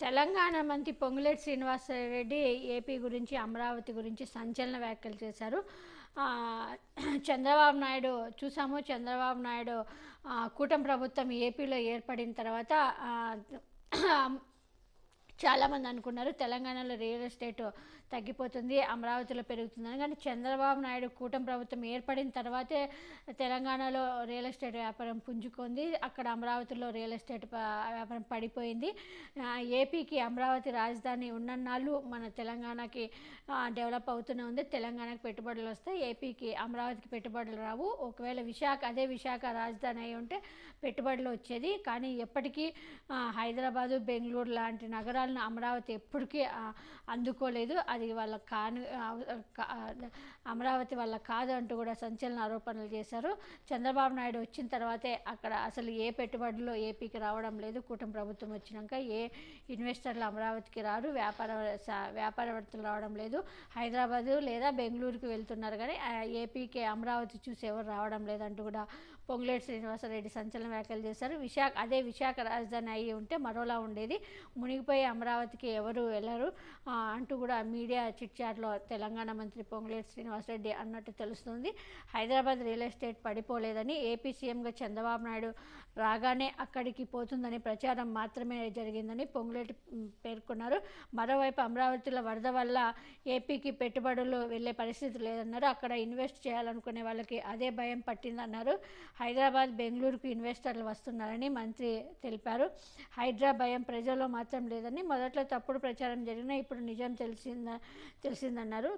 తెలంగాణ మంత్రి పొంగులేటి శ్రీనివాసరెడ్డి ఏపీ గురించి అమరావతి గురించి సంచలన వ్యాఖ్యలు చేశారు. చంద్రబాబు నాయుడు చూసాము. చంద్రబాబు నాయుడు కూటమి ప్రభుత్వం ఏపీలో ఏర్పడిన తర్వాత చాలామంది అనుకున్నారు తెలంగాణలో రియల్ ఎస్టేట్ తగ్గిపోతుంది అమరావతిలో పెరుగుతుందని. కానీ చంద్రబాబు నాయుడు కూటమి ప్రభుత్వం ఏర్పడిన తర్వాతే తెలంగాణలో రియల్ ఎస్టేట్ వ్యాపారం పుంజుకుంది అక్కడ అమరావతిలో రియల్ ఎస్టేట్ వ్యాపారం పడిపోయింది. ఏపీకి అమరావతి రాజధాని ఉన్నన్నాళ్ళు మన తెలంగాణకి డెవలప్ అవుతూనే ఉంది. తెలంగాణకి పెట్టుబడులు వస్తాయి ఏపీకి అమరావతికి పెట్టుబడులు రావు. ఒకవేళ విశాఖ అదే విశాఖ రాజధాని అయి ఉంటే పెట్టుబడులు వచ్చేది. కానీ ఎప్పటికీ హైదరాబాదు బెంగళూరు లాంటి నగరాలను అమరావతి ఎప్పటికీ అందుకోలేదు. అది వాళ్ళ కాను కా- అమరావతి వాళ్ళ కాదు అంటూ కూడా సంచలన ఆరోపణలు చేశారు. చంద్రబాబు నాయుడు వచ్చిన తర్వాతే అక్కడ అసలు ఏ పెట్టుబడులు ఏపీకి రావడం లేదు. కూటమి ప్రభుత్వం వచ్చినాక ఏ ఇన్వెస్టర్లు అమరావతికి రారు. వ్యాపార స- వ్యాపారవేత్తలు రావడం లేదు. హైదరాబాదు లేదా బెంగళూరుకి వెళ్తున్నారు కానీ ఏపీకి అమరావతి చూసి ఎవరు రావడం లేదంటూ కూడా పొంగులేటి శ్రీనివాసరెడ్డి సంచలన వ్యాఖ్యలు చేశారు. విశాఖ అదే విశాఖ రాజధాని అయి ఉంటే మరోలా ఉండేది. మునిగిపోయి అమరావతికి ఎవరు వెళ్ళరు. అంటూ కూడా మీడియా చిట్చాట్లో తెలంగాణ మంత్రి పొంగులేటి శ్రీనివాసరెడ్డి అన్నట్టు తెలుస్తుంది. హైదరాబాద్ రియల్ ఎస్టేట్ పడిపోలేదని ఏపీ సీఎంగా చంద్రబాబు నాయుడు రాగానే అక్కడికి పోతుందని ప్రచారం మాత్రమే జరిగిందని పొంగులేటి పేర్కొన్నారు. మరోవైపు అమరావతిలో వరద వల్ల ఏపీకి పెట్టుబడులు వెళ్ళే పరిస్థితి లేదన్నారు. అక్కడ ఇన్వెస్ట్ చేయాలనుకునే వాళ్ళకి అదే భయం పట్టిందన్నారు. హైదరాబాద్ బెంగళూరుకు ఇన్వెస్టర్లు వస్తున్నారని మంత్రి తెలిపారు. హైదరాభయం ప్రజల్లో మాత్రం లేదని మొదట్లో తప్పుడు ప్రచారం జరిగినా ఇప్పుడు నిజం తెలిసింద తెలిసిందన్నారు.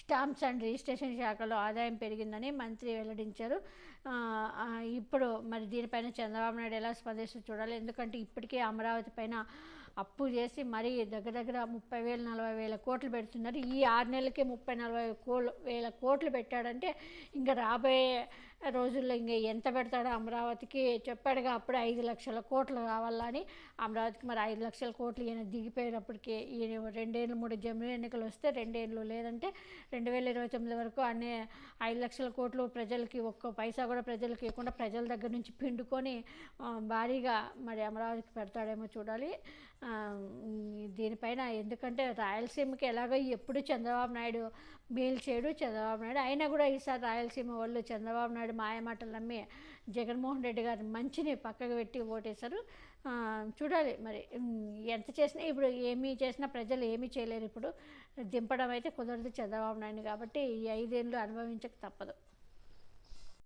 స్టాంప్స్ అండ్ రిజిస్ట్రేషన్ శాఖలో ఆదాయం పెరిగిందని మంత్రి వెల్లడించారు. ఇప్పుడు మరి దీనిపైన చంద్రబాబు నాయుడు ఎలా స్పందిస్తూ చూడాలి. ఎందుకంటే ఇప్పటికే అమరావతి పైన అప్పు చేసి మరీ దగ్గర దగ్గర ముప్పై వేలు నలభై వేల కోట్లు పెడుతున్నారు. ఈ ఆరు నెలలకే ముప్పై నలభై కోట్లు వేల కోట్లు పెట్టాడంటే ఇంకా రాబోయే రోజుల్లో ఇంకా ఎంత పెడతాడో అమరావతికి చెప్పాడుగా అప్పుడే ఐదు లక్షల కోట్లు కావాలని అమరావతికి మరి ఐదు లక్షల కోట్లు ఈయన దిగిపోయినప్పటికీ ఈయన రెండేళ్ళు మూడు జమిలీ ఎన్నికలు వస్తే రెండేళ్ళు లేదంటే రెండు వేల ఇరవై తొమ్మిది వరకు అన్ని ఐదు లక్షల కోట్లు ప్రజలకి ఒక్క పైసా కూడా ప్రజలకి ఇవ్వకుండా ప్రజల దగ్గర నుంచి పిండుకొని భారీగా మరి అమరావతికి పెడతాడేమో చూడాలి. దీనిపైన ఎందుకంటే రాయలసీమకి ఎలాగో ఎప్పుడు చంద్రబాబు నాయుడు మేలు చేయడు. చంద్రబాబు నాయుడు అయినా కూడా ఈసారి రాయలసీమ వాళ్ళు చంద్రబాబు నాయుడు మాయమాటలు నమ్మి జగన్మోహన్ రెడ్డి గారి మంచిని పక్కకు పెట్టి ఓటేశారు. చూడాలి మరి ఎంత చేసినా ఇప్పుడు ఏమీ చేసినా ప్రజలు ఏమీ చేయలేరు. ఇప్పుడు దింపడం అయితే కుదరదు చంద్రబాబు నాయుడు కాబట్టి ఈ ఐదేళ్ళు అనుభవించక తప్పదు.